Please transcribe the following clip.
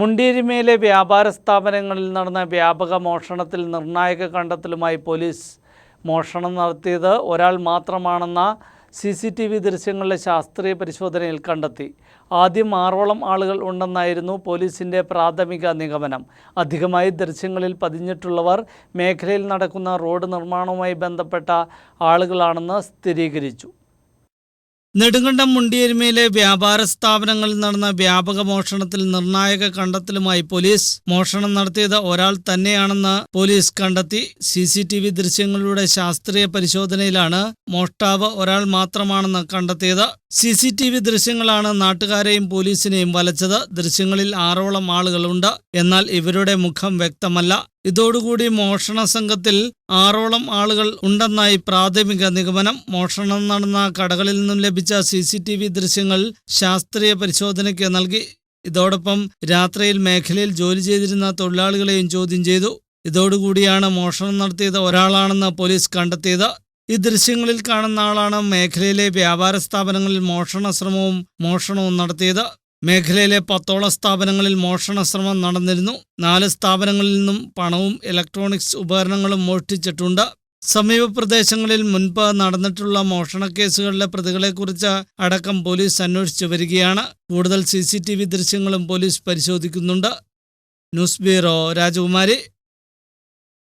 മുണ്ടിയരിമയിലെ വ്യാപാര സ്ഥാപനങ്ങളിൽ നടന്ന വ്യാപക മോഷണത്തിൽ നിർണായക കണ്ടെത്തലുമായി പോലീസ് മോഷണം നടത്തിയത് ഒരാൾ മാത്രമാണെന്ന സി സി ടി വി ദൃശ്യങ്ങളിലെ ശാസ്ത്രീയ പരിശോധനയിൽ കണ്ടെത്തി. ആദ്യം ആറോളം ആളുകൾ ഉണ്ടെന്നായിരുന്നു പോലീസിന്റെ പ്രാഥമിക നിഗമനം. അധികമായി ദൃശ്യങ്ങളിൽ പതിഞ്ഞിട്ടുള്ളവർ മേഖലയിൽ നടക്കുന്ന റോഡ് നിർമ്മാണവുമായി ബന്ധപ്പെട്ട ആളുകളാണെന്ന് സ്ഥിരീകരിച്ചു. നെടുങ്കണ്ടം മുണ്ടിയരുമയിലെ വ്യാപാര സ്ഥാപനങ്ങളിൽ നടന്ന വ്യാപക മോഷണത്തിൽ നിർണായക കണ്ടെത്തലുമായി പോലീസ് മോഷണം നടത്തിയത് ഒരാൾ തന്നെയാണെന്ന് പോലീസ് കണ്ടെത്തി. സി സി ടി വി ദൃശ്യങ്ങളിലൂടെ ശാസ്ത്രീയ പരിശോധനയിലാണ് മോഷ്ടാവ് ഒരാൾ മാത്രമാണെന്ന് കണ്ടെത്തിയത്. സി സി ടി വി ദൃശ്യങ്ങളാണ് നാട്ടുകാരെയും പോലീസിനെയും വലച്ചത്. ദൃശ്യങ്ങളിൽ ആറോളം ആളുകളുണ്ട്. എന്നാൽ ഇവരുടെ മുഖം വ്യക്തമല്ല. ഇതോടുകൂടി മോഷണ സംഘത്തിൽ ആറോളം ആളുകൾ ഉണ്ടെന്നായി പ്രാഥമിക നിഗമനം. മോഷണം നടന്ന കടകളിൽ നിന്നും ലഭിച്ച സി ദൃശ്യങ്ങൾ ശാസ്ത്രീയ പരിശോധനയ്ക്ക് നൽകി. ഇതോടൊപ്പം രാത്രിയിൽ മേഖലയിൽ ജോലി ചെയ്തിരുന്ന തൊഴിലാളികളെയും ചോദ്യം ചെയ്തു. ഇതോടുകൂടിയാണ് മോഷണം നടത്തിയത് ഒരാളാണെന്ന് പോലീസ് കണ്ടെത്തിയത്. ഈ ദൃശ്യങ്ങളിൽ കാണുന്ന ആളാണ് മേഖലയിലെ വ്യാപാര സ്ഥാപനങ്ങളിൽ മോഷണ ശ്രമവും മോഷണവും നടത്തിയത്. മേഖലയിലെ പത്തോളം സ്ഥാപനങ്ങളിൽ മോഷണ ശ്രമം നടന്നിരുന്നു. നാല് സ്ഥാപനങ്ങളിൽ നിന്നും പണവും ഇലക്ട്രോണിക്സ് ഉപകരണങ്ങളും മോഷ്ടിച്ചിട്ടുണ്ട്. സമീപ പ്രദേശങ്ങളിൽ മുൻപ് നടന്നിട്ടുള്ള മോഷണ കേസുകളിലെ പ്രതികളെക്കുറിച്ച് അടക്കം പോലീസ് അന്വേഷിച്ചു വരികയാണ്. കൂടുതൽ സി ദൃശ്യങ്ങളും പോലീസ് പരിശോധിക്കുന്നുണ്ട്. ന്യൂസ് ബ്യൂറോ രാജകുമാരി.